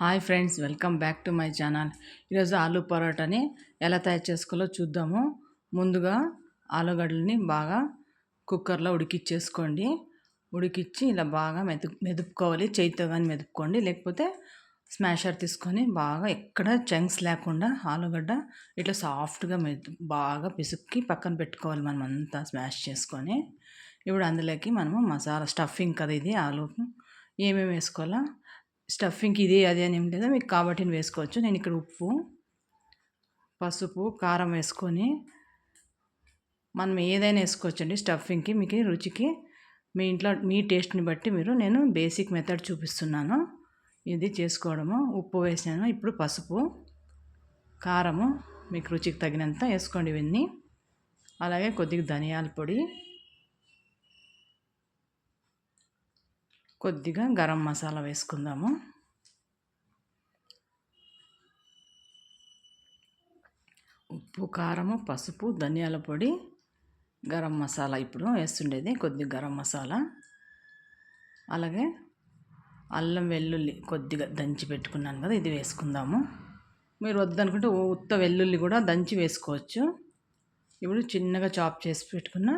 Hi friends welcome back to my channel. ఈరోజు ఆలు పరోటాని ఎలా తయారు చేసుకోవాలో చూద్దాము. ముందుగా ఆలుగడ్డలని బాగా కుక్కర్లో ఉడికిచ్చేసుకోండి. ఉడికిచ్చి ఇలా బాగా మెదు మెదుపుకోవాలి. చేతితో కానీ మెదుపుకోండి. లేకపోతే స్మాషర్ తీసుకొని బాగా ఎక్కడ చంక్స్ లేకుండా ఆలుగడ్డ ఇట్లా సాఫ్ట్గా మెదు బాగా పిసుక్కి పక్కన పెట్టుకోవాలి మనం అంతా స్మాష్ చేసుకొని. ఇప్పుడు అందులోకి మనము మసాలా స్టఫింగ్ కదా ఇది ఆలు. ఏమేమి వేసుకోవాలా? స్టఫింగ్కి ఇది అది అని ఏం లేదా మీకు కాబట్టి వేసుకోవచ్చు. నేను ఇక్కడ ఉప్పు పసుపు కారం వేసుకొని మనం ఏదైనా వేసుకోవచ్చండి స్టఫింగ్కి మీకు రుచికి మీ ఇంట్లో మీ టేస్ట్ని బట్టి మీరు నేను బేసిక్ మెథడ్ చూపిస్తున్నాను. ఇది చేసుకోవడము ఉప్పు వేసాను ఇప్పుడు పసుపు కారము మీకు రుచికి తగినంత వేసుకోండి ఇవన్నీ. అలాగే కొద్దిగా ధనియాల పొడి కొద్దిగా గరం మసాలా వేసుకుందాము. ఉప్పు కారము పసుపు ధనియాల పొడి గరం మసాలా. ఇప్పుడు వేస్తుండేది కొద్దిగా గరం మసాలా. అలాగే అల్లం వెల్లుల్లి కొద్దిగా దంచి పెట్టుకున్నాను కదా ఇది వేసుకుందాము. మీరు వద్దనుకుంటే ఉత్త వెల్లుల్లి కూడా దంచి వేసుకోవచ్చు. ఇప్పుడు చిన్నగా చాప్ చేసి పెట్టుకున్న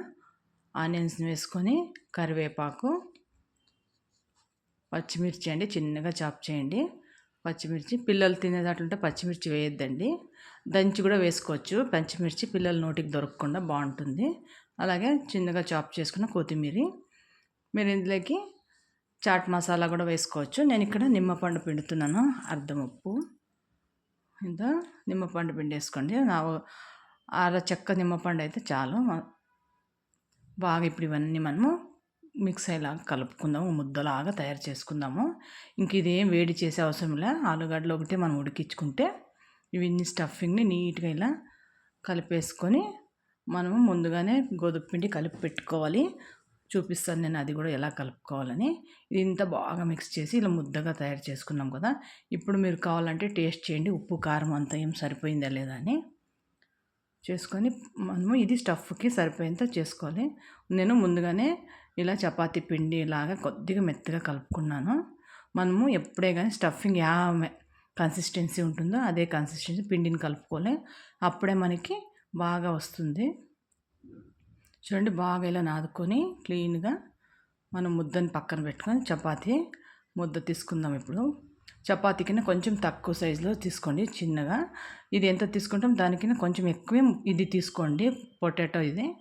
ఆనియన్స్ని వేసుకొని కరివేపాకు పచ్చిమిర్చి అండి చిన్నగా చాప్ చేయండి. పచ్చిమిర్చి పిల్లలు తినేటట్లుంటే పచ్చిమిర్చి వేయొద్దండి. దంచి కూడా వేసుకోవచ్చు. పచ్చిమిర్చి పిల్లల నోటికి దొరకకుండా బాగుంటుంది. అలాగే చిన్నగా చాప్ చేసుకున్న కొత్తిమీర. మీరు ఇందులోకి చాట్ మసాలా కూడా వేసుకోవచ్చు. నేను ఇక్కడ నిమ్మపండు పిండుతున్నాను. అర్ధం ఉప్పు. ఇంకా నిమ్మపండు పిండేసుకోండి. నా అర చెక్క నిమ్మపండు అయితే చాలు. బాగా ఇప్పుడు ఇవన్నీ మనము మిక్స్ అయ్యేలాగా కలుపుకుందాము ముద్దలాగా తయారు చేసుకుందాము. ఇంక ఇదేం వేడి చేసే అవసరం లే. ఆలుగడ్డలు ఒకటే మనం ఉడికించుకుంటే ఇవన్నీ స్టఫింగ్ని నీట్గా ఇలా కలిపేసుకొని మనము ముందుగానే గోధుమ పిండి కలిపి పెట్టుకోవాలి. చూపిస్తాను నేను అది కూడా ఎలా కలుపుకోవాలని. ఇది ఇంత బాగా మిక్స్ చేసి ఇలా ముద్దగా తయారు చేసుకున్నాం కదా. ఇప్పుడు మీరు కావాలంటే టేస్ట్ చేయండి. ఉప్పు కారం అంతా ఏం సరిపోయిందా లేదా అని. చేసుకొని మనము ఇది స్టఫ్కి సరిపోయేంత చేసుకోవాలి. నేను ముందుగానే ఇలా చపాతీ పిండి ఇలాగా కొద్దిగా మెత్తగా కలుపుకున్నాను. మనము ఎప్పుడే కానీ స్టఫింగ్ యా కన్సిస్టెన్సీ ఉంటుందో అదే కన్సిస్టెన్సీ పిండిని కలుపుకోలే అప్పుడే మనకి బాగా వస్తుంది. చూడండి బాగా ఇలా నాదుకొని క్లీన్గా మనం ముద్దని పక్కన పెట్టుకొని చపాతీ ముద్ద తీసుకుందాం ఇప్పుడు. చపాతీ కింద కొంచెం తక్కువ సైజులో తీసుకోండి చిన్నగా. ఇది ఎంత తీసుకుంటాం? దానికైనా కొంచెం ఎక్కువే ఇది తీసుకోండి. పొటాటో ఇది.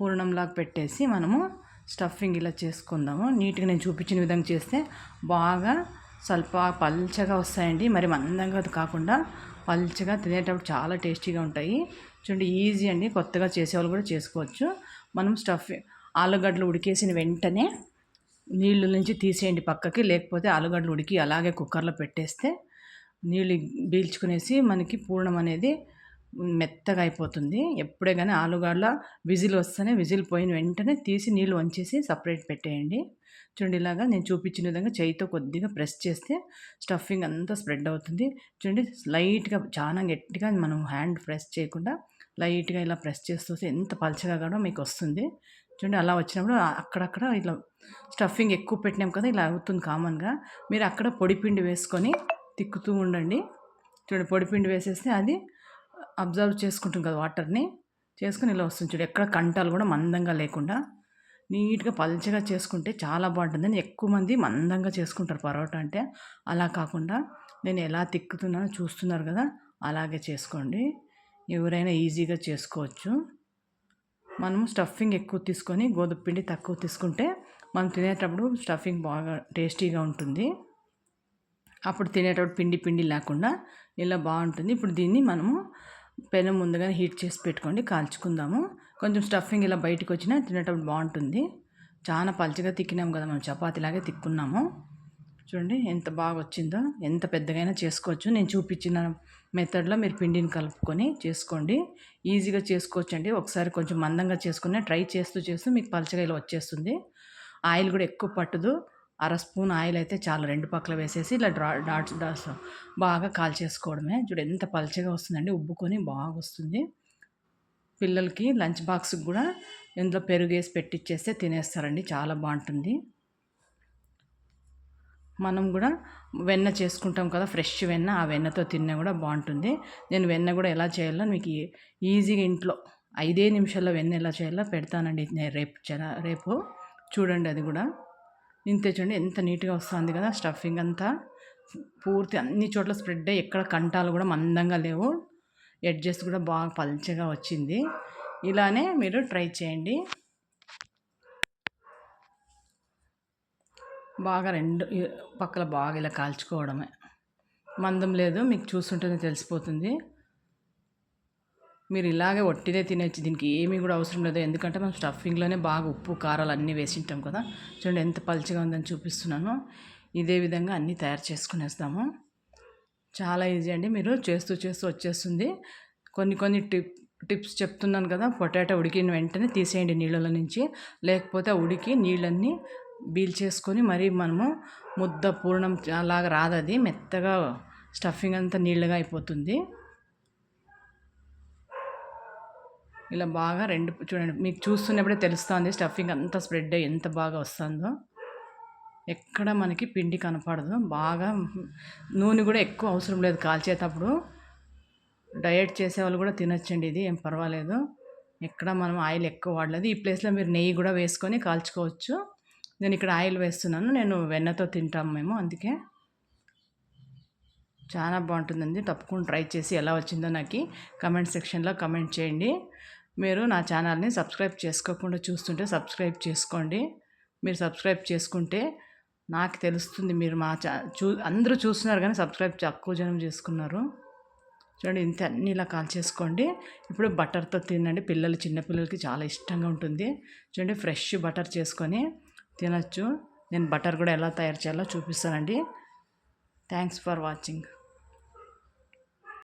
పూర్ణంలాగా పెట్టేసి మనము స్టఫింగ్ ఇలా చేసుకుందాము. నీట్గా నేను చూపించిన విధంగా చేస్తే బాగా స్వల్ప పల్చగా వస్తాయండి. మరి మందంగా కాకుండా పల్చగా తినేటప్పుడు చాలా టేస్టీగా ఉంటాయి. చూడండి ఈజీ అండి. కొత్తగా చేసేవాళ్ళు కూడా చేసుకోవచ్చు. మనం స్టఫ్ ఆలుగడ్డలు ఉడికేసిన వెంటనే నీళ్ళు నుంచి తీసేయండి పక్కకి. లేకపోతే ఆలుగడ్డలు ఉడికి అలాగే కుక్కర్లో పెట్టేస్తే నీళ్ళు పీల్చుకునేసి మనకి పూర్ణం అనేది మెత్తగా అయిపోతుంది. ఎప్పుడే కానీ ఆలుగడ్డ విజిల్ వస్తేనే విజిల్ పోయిన వెంటనే తీసి నీళ్ళు వంచేసి సపరేట్ పెట్టేయండి. చూడండి ఇలాగా నేను చూపించిన విధంగా చేయితో కొద్దిగా ప్రెస్ చేస్తే స్టఫింగ్ అంతా స్ప్రెడ్ అవుతుంది. చూడండి లైట్గా చాలా గట్టిగా మనం హ్యాండ్ ప్రెస్ చేయకుండా లైట్గా ఇలా ప్రెస్ చేస్తూ ఎంత పలచగా కూడా మీకు వస్తుంది. చూడండి అలా వచ్చినప్పుడు అక్కడక్కడ ఇలా స్టఫింగ్ ఎక్కువ పెట్టినాం కదా ఇలా అవుతుంది కామన్గా. మీరు అక్కడ పొడిపిండి వేసుకొని తిక్కుతూ ఉండండి. చూడండి పొడిపిండి వేసేస్తే అది అబ్జర్వ్ చేసుకుంటుంది కదా వాటర్ని. చేసుకుని ఇలా వస్తుంది చూడు. ఎక్కడ కంటాలు కూడా మందంగా లేకుండా నీట్గా పల్చగా చేసుకుంటే చాలా బాగుంటుందని ఎక్కువ మంది మందంగా చేసుకుంటారు పరోటా అంటే. అలా కాకుండా నేను ఎలా తిక్కుతున్నానో చూస్తున్నారు కదా అలాగే చేసుకోండి. ఎవరైనా ఈజీగా చేసుకోవచ్చు. మనము స్టఫింగ్ ఎక్కువ తీసుకొని గోధుమ పిండి తక్కువ తీసుకుంటే మనం తినేటప్పుడు స్టఫింగ్ బాగా టేస్టీగా ఉంటుంది. అప్పుడు తినేటప్పుడు పిండి పిండి లేకుండా ఇలా బాగుంటుంది. ఇప్పుడు దీన్ని మనము పెనం ముందుగానే హీట్ చేసి పెట్టుకోండి కాల్చుకుందాము. కొంచెం స్టఫింగ్ ఇలా బయటకు వచ్చినా తినేటప్పుడు బాగుంటుంది. చాలా పలచగా తిక్కినాం కదా మనం చపాతీలాగే తిక్కున్నాము. చూడండి ఎంత బాగా వచ్చిందో ఎంత పెద్దగైనా చేసుకోవచ్చు. నేను చూపించిన మెథడ్లో మీరు పిండిని కలుపుకొని చేసుకోండి. ఈజీగా చేసుకోవచ్చు అండి ఒకసారి కొంచెం మందంగా చేసుకుని ట్రై చేస్తూ చేస్తూ మీకు పలచగా ఇలా వచ్చేస్తుంది. ఆయిల్ కూడా ఎక్కువ పట్టదు. అర స్పూన్ ఆయిల్ అయితే చాలా రెండు పక్కల వేసేసి ఇలా డ్రా డాట్స్ డాట్స్ బాగా కాల్చేసుకోవడమే. చూడు ఎంత పలచగా వస్తుందండి ఉబ్బుకొని బాగా వస్తుంది. పిల్లలకి లంచ్ బాక్స్కి కూడా ఇందులో పెరుగు వేసి పెట్టిచ్చేస్తే తినేస్తారండి చాలా బాగుంటుంది. మనం కూడా వెన్న చేసుకుంటాం కదా ఫ్రెష్ వెన్న ఆ వెన్నతో తిన్నా కూడా బాగుంటుంది. నేను వెన్న కూడా ఎలా చేయాలో మీకు ఈజీగా ఇంట్లో ఐదే నిమిషాల్లో వెన్న ఎలా చేయాలో పెడతానండి నేను రేపు చన- రేపు. చూడండి అది కూడా. ఇంతే చూడండి ఎంత నీట్గా వస్తుంది కదా స్టఫింగ్ అంతా. పూర్తి అన్ని చోట్ల స్ప్రెడ్ అయ్యి ఎక్కడ కంటాలు కూడా మందంగా లేవు. ఎడ్జెస్ కూడా బాగా పల్చగా వచ్చింది. ఇలానే మీరు ట్రై చేయండి. బాగా రెండు పక్కల బాగా ఇలా కాల్చుకోవడమే. మందం లేదు మీకు చూస్తుంటేనే తెలిసిపోతుంది. మీరు ఇలాగే ఒట్టిదే తినేచ్చు దీనికి ఏమీ కూడా అవసరం లేదు. ఎందుకంటే మనం స్టఫింగ్లోనే బాగా ఉప్పు కారాలు అన్నీ వేసింటాం కదా. చూడండి ఎంత పలుచగా ఉందని చూపిస్తున్నాను. ఇదే విధంగా అన్నీ తయారు చేసుకునేస్తాము. చాలా ఈజీ అండి. మీరు చేస్తూ చేస్తూ వచ్చేస్తుంది. కొన్ని కొన్ని టిప్ టిప్స్ చెప్తున్నాను కదా. పొటాటో ఉడికిన వెంటనే తీసేయండి నీళ్ళలో నుంచి. లేకపోతే ఆ ఉడికి నీళ్ళన్నీ బీల్ చేసుకొని మరీ మనము ముద్ద పూర్ణం అలాగా రాదు అది. మెత్తగా స్టఫింగ్ అంతా నీళ్ళగా అయిపోతుంది. ఇలా బాగా రెండు చూడండి మీకు చూస్తున్నప్పుడే తెలుస్తుంది స్టఫింగ్ అంతా స్ప్రెడ్ అయ్యి ఎంత బాగా వస్తుందో. ఎక్కడ మనకి పిండి కనపడదు. బాగా నూనె కూడా ఎక్కువ అవసరం లేదు కాల్చేటప్పుడు. డయట్ చేసే వాళ్ళు కూడా తినొచ్చండి ఇది ఏం పర్వాలేదు. ఎక్కడ మనం ఆయిల్ ఎక్కువ వాడలేదు. ఈ ప్లేస్లో మీరు నెయ్యి కూడా వేసుకొని కాల్చుకోవచ్చు. నేను ఇక్కడ ఆయిల్ వేస్తున్నాను నేను వెన్నతో తింటాము మేము అందుకే. చాలా బాగుంటుందండి తప్పకుండా ట్రై చేసి ఎలా వచ్చిందో నాకు కమెంట్ సెక్షన్లో కమెంట్ చేయండి. మీరు నా ఛానల్ని సబ్స్క్రైబ్ చేసుకోకుండా చూస్తుంటే సబ్స్క్రైబ్ చేసుకోండి. మీరు సబ్స్క్రైబ్ చేసుకుంటే నాకు తెలుస్తుంది మీరు మా చా చూ అందరూ చూస్తున్నారు కానీ సబ్స్క్రైబ్ తక్కువ జనం చేసుకున్నారు. చూడండి ఇంత అన్ని ఇలా కాల్ చేసుకోండి. ఇప్పుడు బటర్తో తినండి. పిల్లలు చిన్నపిల్లలకి చాలా ఇష్టంగా ఉంటుంది. చూడండి ఫ్రెష్ బటర్ చేసుకొని తినచ్చు. నేను బటర్ కూడా ఎలా తయారు చేయాలో చూపిస్తానండి. Thanks for watching.